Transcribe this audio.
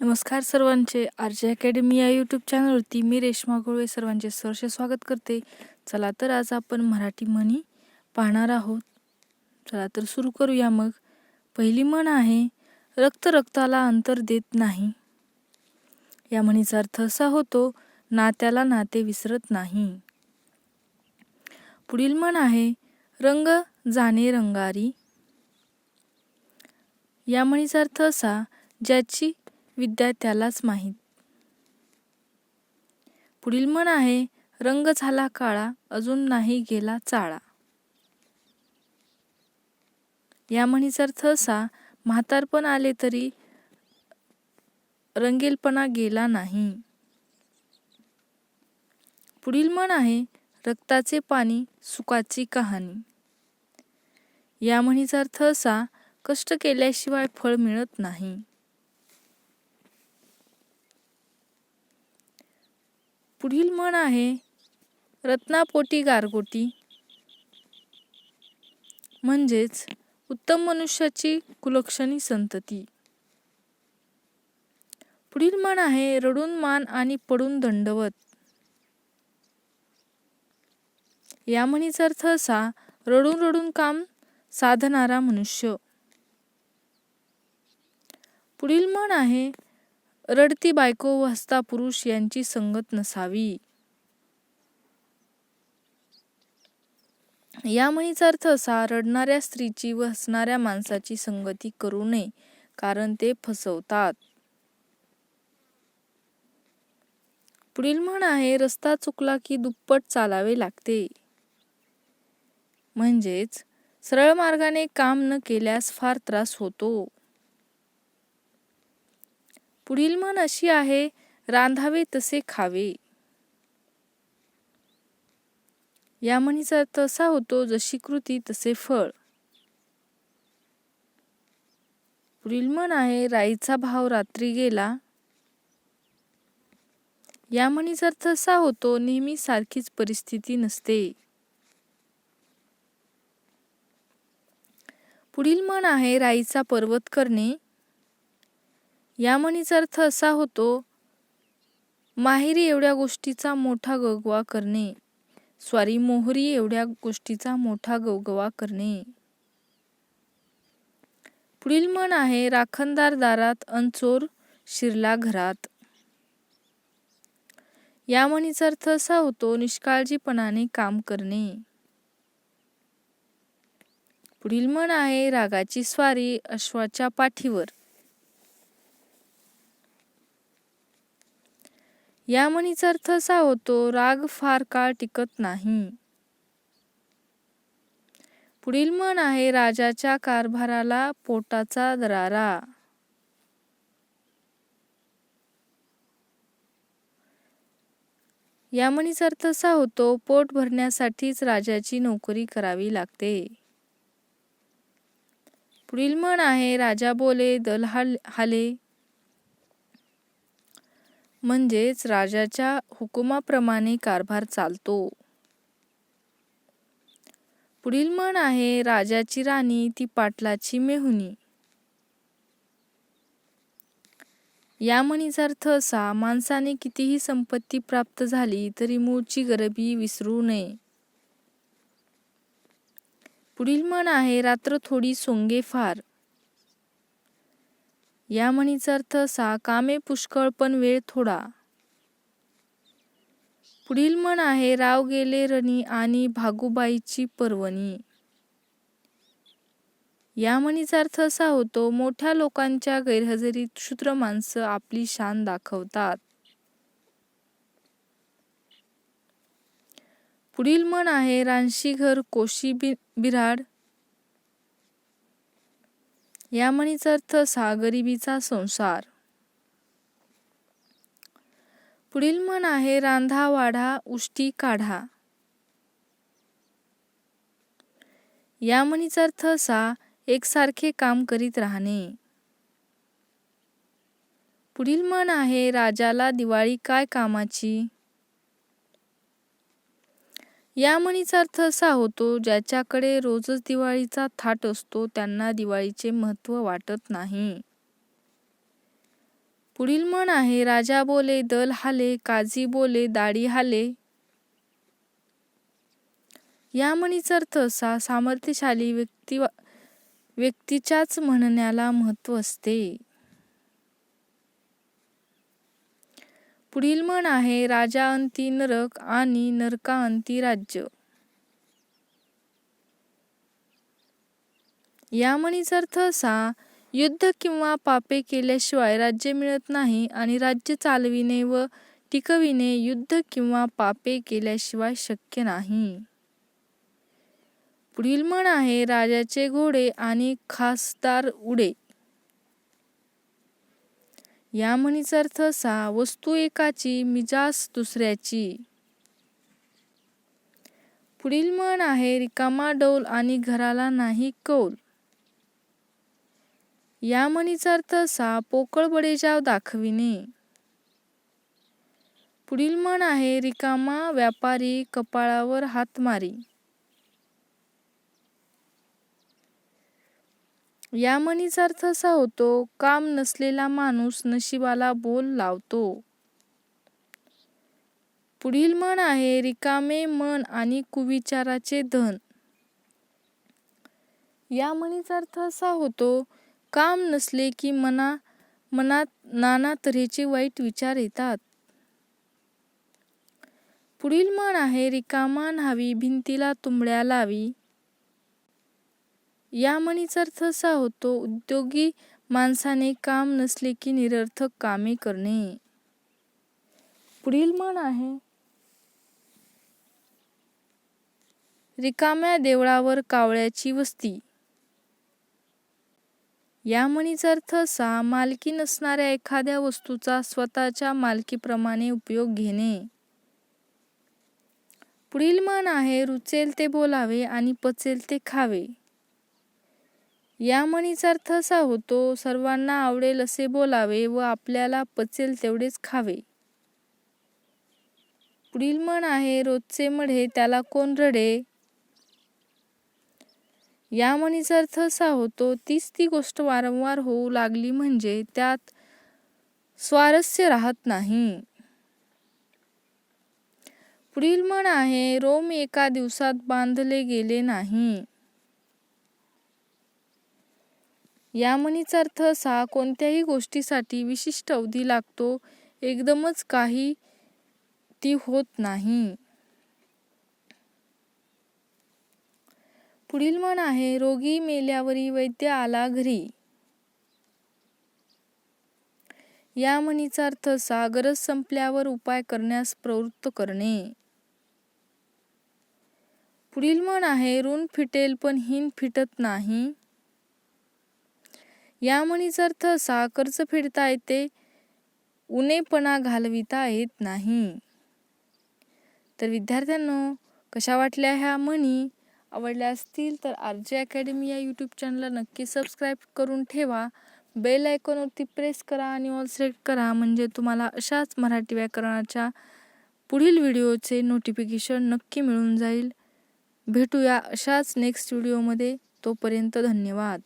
नमस्कार सर्वांचे. R J academy या यूट्यूब चॅनलवरती मी रेश्मा गोळवे सर्वांचे सहर्ष स्वागत करते. चला तर आज आपण मराठी म्हणी पाहणार आहोत. चला तर सुरू करूया मग. पहिली म्हण आहे रक्त रक्ताला अंतर देत नाही. या म्हणीचा अर्थ असा होतो नात्याला नाते विसरत नाही. पुढील म्हण आहे रंग जाणे रंगारी. या म्हणीचा अर्थ असा ज्याची विद्या त्यालाच माहीत. पुढील म्हण आहे रंग झाला काळा अजून नाही गेला चाळा. या म्हणीचा अर्थ असा म्हातारपण आले तरी रंगेलपणा गेला नाही. पुढील म्हण आहे रक्ताचे पाणी सुखाची कहाणी. या म्हणीचा अर्थ असा कष्ट केल्याशिवाय फळ मिळत नाही. पुढील म्हण आहे रत्नापोटी गारगोटी. म्हणजेच उत्तम मनुष्याची कुलक्षणी संतती. पुढील म्हण आहे रडून मान आणि पडून दंडवत. या म्हणीचा अर्थ असा रडून रडून काम साधणारा मनुष्य. पुढील म्हण आहे रडती बायको व हसता पुरुष यांची संगत नसावी. या म्हणीचा अर्थ असा रडणाऱ्या स्त्रीची व हसणाऱ्या माणसाची संगती करू नये कारण ते फसवतात. पुढील म्हण आहे रस्ता चुकला की दुप्पट चालावे लागते. म्हणजेच सरळ मार्गाने काम न केल्यास फार त्रास होतो. पुढील म्हण अशी आहे रांधावे तसे खावे. या म्हणीचा अर्थ असा होतो जशी कृती तसे फळ. पुढील म्हण आहे राईचा भाव रात्री गेला. या म्हणीचा अर्थ असा होतो नेहमी सारखीच परिस्थिती नसते. पुढील म्हण आहे राईचा पर्वत करणे. या म्हणीचा अर्थ असा होतो माहेरी एवढ्या गोष्टीचा मोठा गवगवा करणे. स्वारी मोहरी एवढ्या गोष्टीचा मोठा गवगवा करणे. पुढील म्हण आहे राखणदार दारात अनचोर शिरला घरात. या म्हणीचा अर्थ असा होतो निष्काळजीपणाने काम करणे. पुढील म्हण आहे रागाची स्वारी अश्वाच्या पाठीवर. या म्हणीचा अर्थ असा होतो राग फार काळ टिकत नाही. पुढील म्हण आहे राजाच्या कारभाराला पोटाचा दरारा. या म्हणीचा अर्थ असा होतो पोट भरण्यासाठीच राजाची नोकरी करावी लागते. पुढील म्हण आहे राजा बोले दल हाले. म्हणजेच राजाच्या हुकुमाप्रमाणे कारभार चालतो. पुढील म्हण आहे राजाची राणी ती पाटलाची मेहुनी या म्हणीचा अर्थ असा माणसाने कितीही संपत्ती प्राप्त झाली तरी मूळची गरिबी विसरू नये. पुढील म्हण आहे रात्र थोडी सोंगे फार या म्हणीचा अर्थ असा कामे पुष्कळ पण वेळ थोडा. पुढील म्हण आहे राव गेले रणी आणि भागुबाईची पर्वणी. या म्हणीचा अर्थ असा होतो मोठ्या लोकांच्या गैरहजेरीत क्षुद्र माणसं आपली शान दाखवतात. पुढील म्हण आहे रानशी घर कोशी बिराड या म्हणीचा अर्थ असा गरिबीचा संसार. पुढील म्हण आहे रांधा वाढा उष्टी काढा. या म्हणीचा अर्थ असा एकसारखे काम करीत राहणे. पुढील म्हण आहे राजाला दिवाळी काय कामाची? या म्हणीचा अर्थ असा होतो ज्याच्याकडे रोजच दिवाळीचा थाट असतो त्यांना दिवाळीचे महत्त्व वाटत नाही. पुढील म्हण आहे राजा बोले दल हाले काजी बोले दाढी हाले. या म्हणीचा अर्थ असा सामर्थ्यशाली व्यक्ती व्यक्तीच्याच म्हणण्याला महत्त्व असते. पुढील म्हण आहे राजा अंती नरक आणि नरका अंती राज्य. या म्हणीचा अर्थ असा युद्ध किंवा पापे केल्याशिवाय राज्य मिळत नाही आणि राज्य चालविणे व टिकविणे युद्ध किंवा पापे केल्याशिवाय शक्य नाही. पुढील म्हण आहे राजाचे घोडे आणि खासदार उडे. या म्हणीचा अर्थ असा वस्तू एकाची मिजास दुसऱ्याची. पुढील म्हण आहे रिकामा डौल आणि घराला नाही कौल. या म्हणीचा अर्थ असा पोकळ बडेजाव दाखविणे. पुढील म्हण आहे रिकामा व्यापारी कपाळावर हात मारी या म्हणीचा अर्थ असा होतो काम नसलेला माणूस नशिबाला बोल लावतो. पुढील म्हण आहे रिकामे मन आणि कुविचाराचे धन. या म्हणीचा अर्थ असा होतो काम नसले की मना मनात नाना तऱ्हेचे वाईट विचार येतात. पुढील म्हण आहे रिकामा न्हावी भिंतीला तुंबड्या लावी. या म्हणीचा अर्थ असा होतो उद्योगी माणसाने काम नसले की निरर्थक कामे करणे. पुढील म्हण आहे रिकाम्या देवळावर कावळ्याची वस्ती. या म्हणीचा अर्थ असा मालकी नसणाऱ्या एखाद्या वस्तूचा स्वतःच्या मालकीप्रमाणे उपयोग घेणे. पुढील म्हण आहे रुचेल ते बोलावे आणि पचेल ते खावे. या म्हणीचा अर्थ असा होतो सर्वांना आवडेल असे बोलावे व आपल्याला पचेल तेवढेच खावे. पुढील म्हण आहे रोजचे मढे त्याला कोण रडे? या म्हणीचा अर्थ असा होतो तीच ती गोष्ट वारंवार होऊ लागली म्हणजे त्यात स्वारस्य राहत नाही. पुढील म्हण आहे रोम एका दिवसात बांधले गेले नाही. या म्हणीचा अर्थ असा कोणत्याही गोष्टीसाठी विशिष्ट अवधी लागतो एकदमच काही ती होत नाही. पुढील म्हण आहे रोगी मेल्यावरी वैद्य आला घरी. या म्हणीचा अर्थ असा गरज संपल्यावर उपाय करण्यास प्रवृत्त करणे. पुढील म्हण आहे ऋण फिटेल पण हिन फिटत नाही. या म्हणीचा अर्थ असा कर्ज फेडता येते उनेपणा घालविता येत नाही. तर विद्यार्थ्यांनो कशा वाटल्या ह्या म्हणी? आवडल्या असतील तर आर जे अकॅडमी या यूट्यूब चॅनलला नक्की सबस्क्राईब करून ठेवा. बेल आयकॉनवरती प्रेस करा आणि ऑल सिलेक्ट करा. म्हणजे तुम्हाला अशाच मराठी व्याकरणाच्या पुढील व्हिडिओचे नोटिफिकेशन नक्की मिळून जाईल. भेटूया अशाच नेक्स्ट व्हिडिओमध्ये तोपर्यंत धन्यवाद.